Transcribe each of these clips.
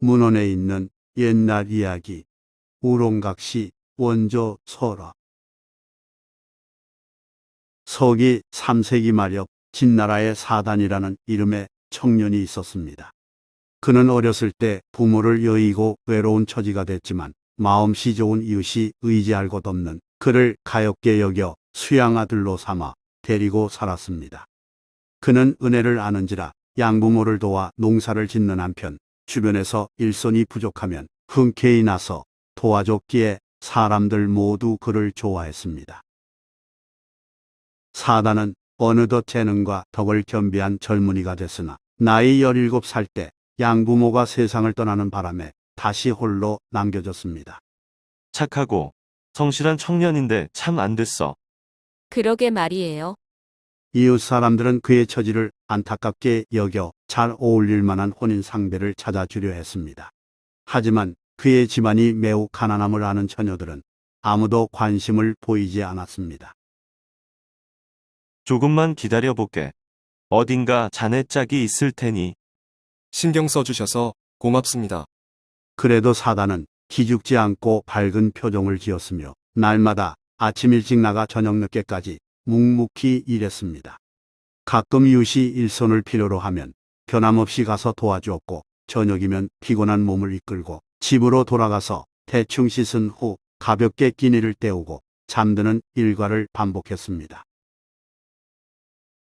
문헌에 있는 옛날 이야기, 우롱각시 원조 설화. 서기 3세기 말엽 진나라의 사단이라는 이름의 청년이 있었습니다. 그는 어렸을 때 부모를 여의고 외로운 처지가 됐지만 마음씨 좋은 이웃이 의지할 곳 없는 그를 가엾게 여겨 수양 아들로 삼아 데리고 살았습니다. 그는 은혜를 아는지라 양부모를 도와 농사를 짓는 한편 주변에서 일손이 부족하면 흔쾌히 나서 도와줬기에 사람들 모두 그를 좋아했습니다. 사단은 어느덧 재능과 덕을 겸비한 젊은이가 됐으나 나이 17살 때 양부모가 세상을 떠나는 바람에 다시 홀로 남겨졌습니다. 착하고 성실한 청년인데 참 안 됐어. 그러게 말이에요. 이웃 사람들은 그의 처지를 안타깝게 여겨 잘 어울릴 만한 혼인 상대를 찾아주려 했습니다. 하지만 그의 집안이 매우 가난함을 아는 처녀들은 아무도 관심을 보이지 않았습니다. 조금만 기다려볼게. 어딘가 자네 짝이 있을 테니. 신경 써주셔서 고맙습니다. 그래도 사단은 기죽지 않고 밝은 표정을 지었으며 날마다 아침 일찍 나가 저녁 늦게까지 묵묵히 일했습니다. 가끔 이웃이 일손을 필요로 하면 변함없이 가서 도와주었고 저녁이면 피곤한 몸을 이끌고 집으로 돌아가서 대충 씻은 후 가볍게 끼니를 때우고 잠드는 일과를 반복했습니다.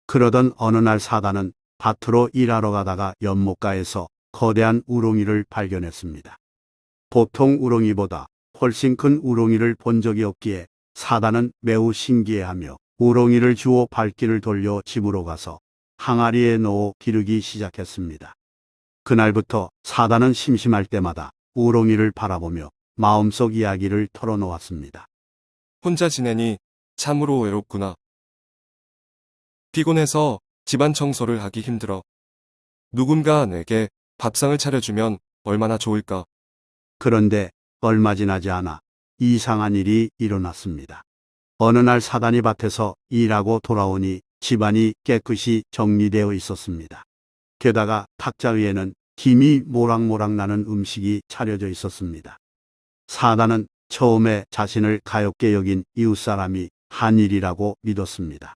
그러던 어느 날 사단은 밭으로 일하러 가다가 연못가에서 거대한 우롱이를 발견했습니다. 보통 우롱이보다 훨씬 큰 우롱이를 본 적이 없기에 사단은 매우 신기해하며 우롱이를 주워 발길을 돌려 집으로 가서 항아리에 넣어 기르기 시작했습니다. 그날부터 사단은 심심할 때마다 우롱이를 바라보며 마음속 이야기를 털어놓았습니다. 혼자 지내니 참으로 외롭구나. 피곤해서 집안 청소를 하기 힘들어. 누군가 내게 밥상을 차려주면 얼마나 좋을까. 그런데 얼마 지나지 않아 이상한 일이 일어났습니다. 어느 날 사단이 밭에서 일하고 돌아오니 집안이 깨끗이 정리되어 있었습니다. 게다가 탁자 위에는 김이 모락모락 나는 음식이 차려져 있었습니다. 사단은 처음에 자신을 가엾게 여긴 이웃사람이 한 일이라고 믿었습니다.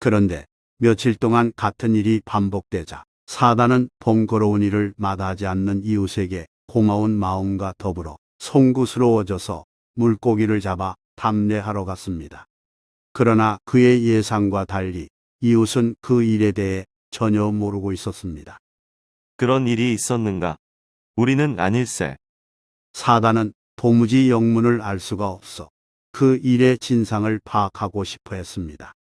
그런데 며칠 동안 같은 일이 반복되자 사단은 번거로운 일을 마다하지 않는 이웃에게 고마운 마음과 더불어 송구스러워져서 물고기를 잡아 담례하러 갔습니다. 그러나 그의 예상과 달리 이웃은 그 일에 대해 전혀 모르고 있었습니다. 그런 일이 있었는가? 우리는 아닐세. 사단은 도무지 영문을 알 수가 없어 그 일의 진상을 파악하고 싶어 했습니다.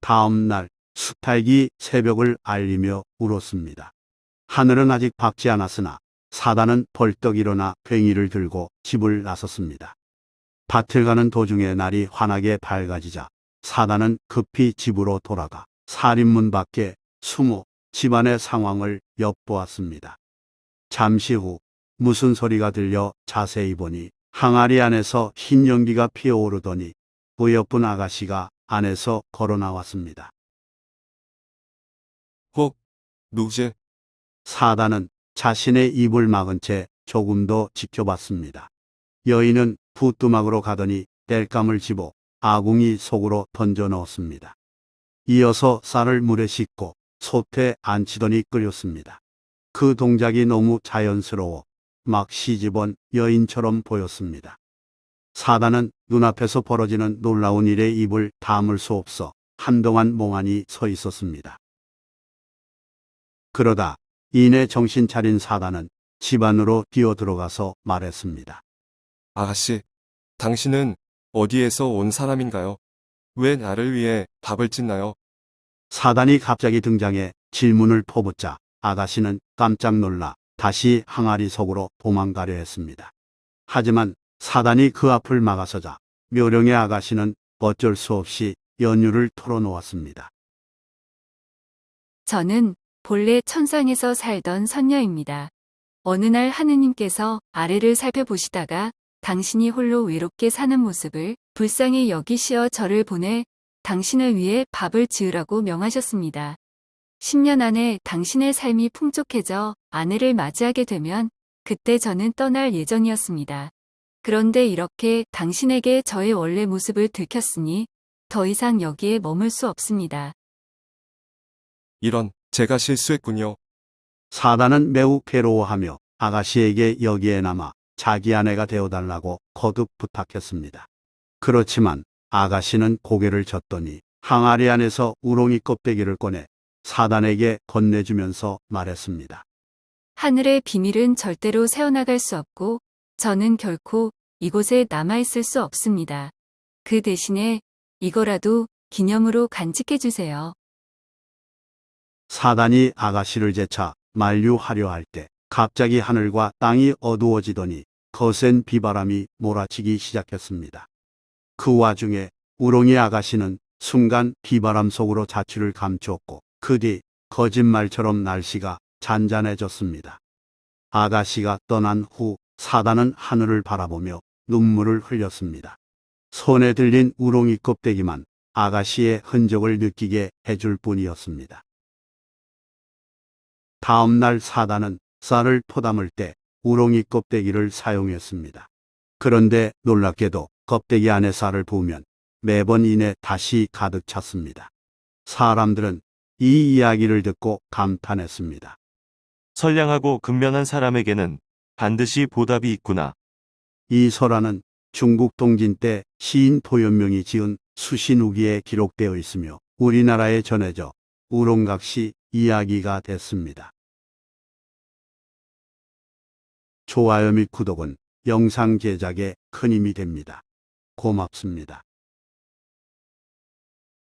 다음 날 수탈기 새벽을 알리며 울었습니다. 하늘은 아직 밝지 않았으나 사단은 벌떡 일어나 괭이를 들고 집을 나섰습니다. 밭을 가는 도중에 날이 환하게 밝아지자 사단은 급히 집으로 돌아가 살인문 밖에 숨어 집안의 상황을 엿보았습니다. 잠시 후 무슨 소리가 들려 자세히 보니 항아리 안에서 흰 연기가 피어오르더니 어여쁜 아가씨가 안에서 걸어 나왔습니다. 혹, 누구지? 사단은 자신의 입을 막은 채 조금 더 지켜봤습니다. 여인은 부뚜막으로 가더니 땔감을 집어 아궁이 속으로 던져 넣었습니다. 이어서 쌀을 물에 씻고 솥에 안치더니 끓였습니다. 그 동작이 너무 자연스러워 막 시집온 여인처럼 보였습니다. 사단은 눈앞에서 벌어지는 놀라운 일에 입을 다물 수 없어 한동안 멍하니 서 있었습니다. 그러다 이내 정신 차린 사단은 집 안으로 뛰어 들어가서 말했습니다. 아가씨, 당신은 어디에서 온 사람인가요? 왜 나를 위해 밥을 짓나요? 사단이 갑자기 등장해 질문을 퍼붓자 아가씨는 깜짝 놀라 다시 항아리 속으로 도망가려 했습니다. 하지만 사단이 그 앞을 막아서자 묘령의 아가씨는 어쩔 수 없이 연유를 털어놓았습니다. 저는 본래 천상에서 살던 선녀입니다. 어느 날 하느님께서 아래를 살펴보시다가 당신이 홀로 외롭게 사는 모습을 불쌍히 여기시어 저를 보내 당신을 위해 밥을 지으라고 명하셨습니다. 10년 안에 당신의 삶이 풍족해져 아내를 맞이하게 되면 그때 저는 떠날 예정이었습니다. 그런데 이렇게 당신에게 저의 원래 모습을 들켰으니 더 이상 여기에 머물 수 없습니다. 이런, 제가 실수했군요. 사단은 매우 괴로워하며 아가씨에게 여기에 남아 자기 아내가 되어달라고 거듭 부탁했습니다. 그렇지만 아가씨는 고개를 젓더니 항아리 안에서 우롱이 껍데기를 꺼내 사단에게 건네주면서 말했습니다. 하늘의 비밀은 절대로 새어나갈 수 없고 저는 결코 이곳에 남아있을 수 없습니다. 그 대신에 이거라도 기념으로 간직해 주세요. 사단이 아가씨를 재차 만류하려 할 때 갑자기 하늘과 땅이 어두워지더니 거센 비바람이 몰아치기 시작했습니다. 그 와중에 우롱이 아가씨는 순간 비바람 속으로 자취를 감추었고 그 뒤 거짓말처럼 날씨가 잔잔해졌습니다. 아가씨가 떠난 후 사단은 하늘을 바라보며 눈물을 흘렸습니다. 손에 들린 우롱이 껍데기만 아가씨의 흔적을 느끼게 해줄 뿐이었습니다. 다음 날 사단은 쌀을 포담을 때 우롱이 껍데기를 사용했습니다. 그런데 놀랍게도 껍데기 안에 쌀을 부으면 매번 이내 다시 가득 찼습니다. 사람들은 이 이야기를 듣고 감탄했습니다. 선량하고 근면한 사람에게는 반드시 보답이 있구나. 이 설화는 중국 동진 때 시인 도연명이 지은 수신우기에 기록되어 있으며 우리나라에 전해져 우롱각시 이야기가 됐습니다. 좋아요 및 구독은 영상 제작에 큰 힘이 됩니다. 고맙습니다.